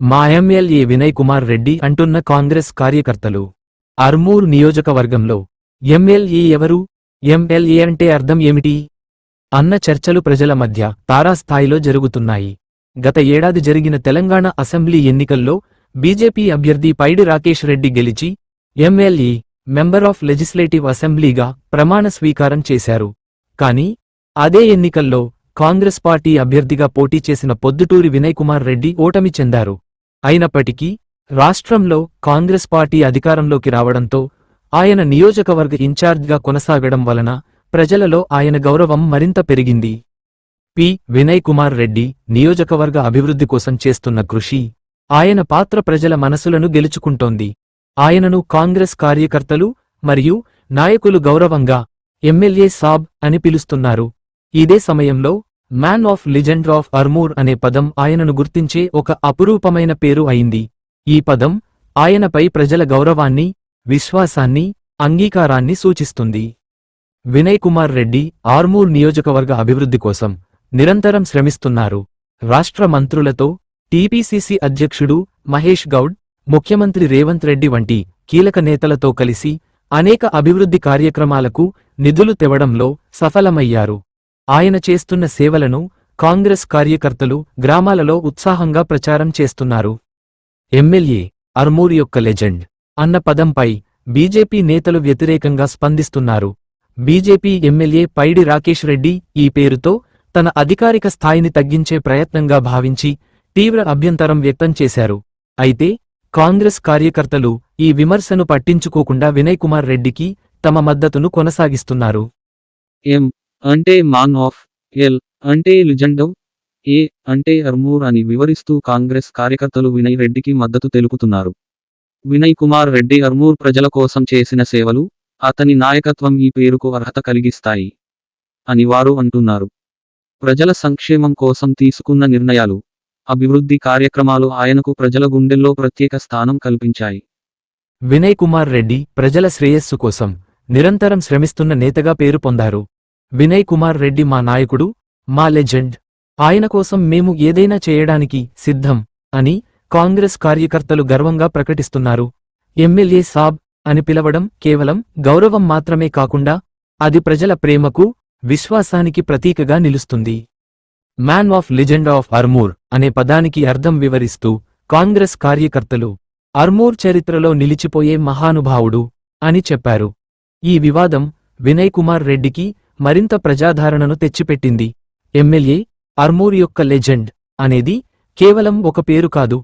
మా ఎమ్మెల్యే వినయ్ కుమార్ రెడ్డి అంటున్న కాంగ్రెస్ కార్యకర్తలు. అర్మూర్ నియోజకవర్గంలో ఎమ్మెల్యే ఎవరు? ఎమ్మెల్యే అంటే అర్థం ఏమిటి? అన్న చర్చలు ప్రజల మధ్య తారాస్థాయిలో జరుగుతున్నాయి. గత ఏడాది జరిగిన తెలంగాణ అసెంబ్లీ ఎన్నికల్లో బీజేపీ అభ్యర్థి పైడి రాకేష్ రెడ్డి గెలిచి ఎమ్మెల్యే మెంబర్ ఆఫ్ లెజిస్లేటివ్ అసెంబ్లీగా ప్రమాణ స్వీకారం చేశారు. కాని అదే ఎన్నికల్లో కాంగ్రెస్ పార్టీ అభ్యర్థిగా పోటీ చేసిన పొద్దుటూరి వినయ్ కుమార్ రెడ్డి ఓటమి చెందారు. అయినప్పటికీ రాష్ట్రంలో కాంగ్రెస్ పార్టీ అధికారంలోకి రావడంతో ఆయన నియోజకవర్గ ఇన్ఛార్జ్గా కొనసాగడం వలన ప్రజలలో ఆయన గౌరవం మరింత పెరిగింది. పి. వినయ్ కుమార్ రెడ్డి నియోజకవర్గ అభివృద్ధి కోసం చేస్తున్న కృషి ఆయన పాత్ర ప్రజల మనసులను గెలుచుకుంటోంది. ఆయనను కాంగ్రెస్ కార్యకర్తలు మరియు నాయకులు గౌరవంగా ఎమ్మెల్యే సాబ్ అని పిలుస్తున్నారు. ఇదే సమయంలో man of legend of Armoor అనే పదం ఆయనను గుర్తించే ఒక అపురూపమైన పేరు అయింది. ఈ పదం ఆయనపై ప్రజల గౌరవాన్ని విశ్వాసాన్ని అంగీకారాన్ని సూచిస్తుంది. వినయ్ కుమార్ రెడ్డి ఆర్మూర్ నియోజకవర్గ అభివృద్ధి కోసం నిరంతరం శ్రమిస్తున్నారు. రాష్ట్ర మంత్రులతో టీపీసీసీ అధ్యక్షుడు మహేష్ గౌడ్ ముఖ్యమంత్రి రేవంత్ రెడ్డి వంటి కీలక నేతలతో కలిసి అనేక అభివృద్ధి కార్యక్రమాలకు నిధులు తెవడంలో సఫలమయ్యారు. ఆయన చేస్తున్న సేవలను కాంగ్రెస్ కార్యకర్తలు గ్రామాలలో ఉత్సాహంగా ప్రచారం చేస్తున్నారు. ఎమ్మెల్యే అర్మూర్ యొక్క లెజెండ్ అన్న పదంపై బీజేపీ నేతలు వ్యతిరేకంగా స్పందిస్తున్నారు. బీజేపీ ఎమ్మెల్యే పైడి రాకేష్ రెడ్డి ఈ పేరుతో తన అధికారిక స్థాయిని తగ్గించే ప్రయత్నంగా భావించి తీవ్ర అభ్యంతరం వ్యక్తం చేశారు. అయితే కాంగ్రెస్ కార్యకర్తలు ఈ విమర్శను పట్టించుకోకుండా వినయ్ కుమార్ రెడ్డికి తమ మద్దతును కొనసాగిస్తున్నారు. ఎం అంటే మాన్ ఆఫ్ ఎల్ అంటే లిజెండవ్ ఏ అంటే అర్మూర్ అని వివరిస్తూ కాంగ్రెస్ కార్యకర్తలు వినయ్ రెడ్డికి మద్దతు తెలుపుతున్నారు. వినయ్ కుమార్ రెడ్డి అర్మూర్ ప్రజల కోసం చేసిన సేవలు అతని నాయకత్వం ఈ పేరుకు అర్హత కలిగిస్తాయి అని వారు అంటున్నారు. ప్రజల సంక్షేమం కోసం తీసుకున్న నిర్ణయాలు అభివృద్ధి కార్యక్రమాలు ఆయనకు ప్రజల గుండెల్లో ప్రత్యేక స్థానం కల్పించాయి. వినయ్ కుమార్ రెడ్డి ప్రజల శ్రేయస్సు కోసం నిరంతరం శ్రమిస్తున్న నేతగా పేరు పొందారు. వినయ్ కుమార్ రెడ్డి మా నాయకుడు మా లెజెండ్. ఆయన కోసం మేము ఏదైనా చేయడానికి సిద్ధం అని కాంగ్రెస్ కార్యకర్తలు గర్వంగా ప్రకటిస్తున్నారు. ఎమ్మెల్యే సాబ్ అని పిలవడం కేవలం గౌరవం మాత్రమే కాకుండా అది ప్రజల ప్రేమకు విశ్వాసానికి ప్రతీకగా నిలుస్తుంది. Man of legend of Armoor అనే పదానికి అర్థం వివరిస్తూ కాంగ్రెస్ కార్యకర్తలు అర్మూర్ చరిత్రలో నిలిచిపోయే మహానుభావుడు అని చెప్పారు. ఈ వివాదం వినయ్ కుమార్ రెడ్డికి మరింత ప్రజాధారణను తెచ్చిపెట్టింది. ఎమ్మెల్యే అర్మూర్ యొక్క లెజెండ్ అనేది కేవలం ఒక పేరు కాదు.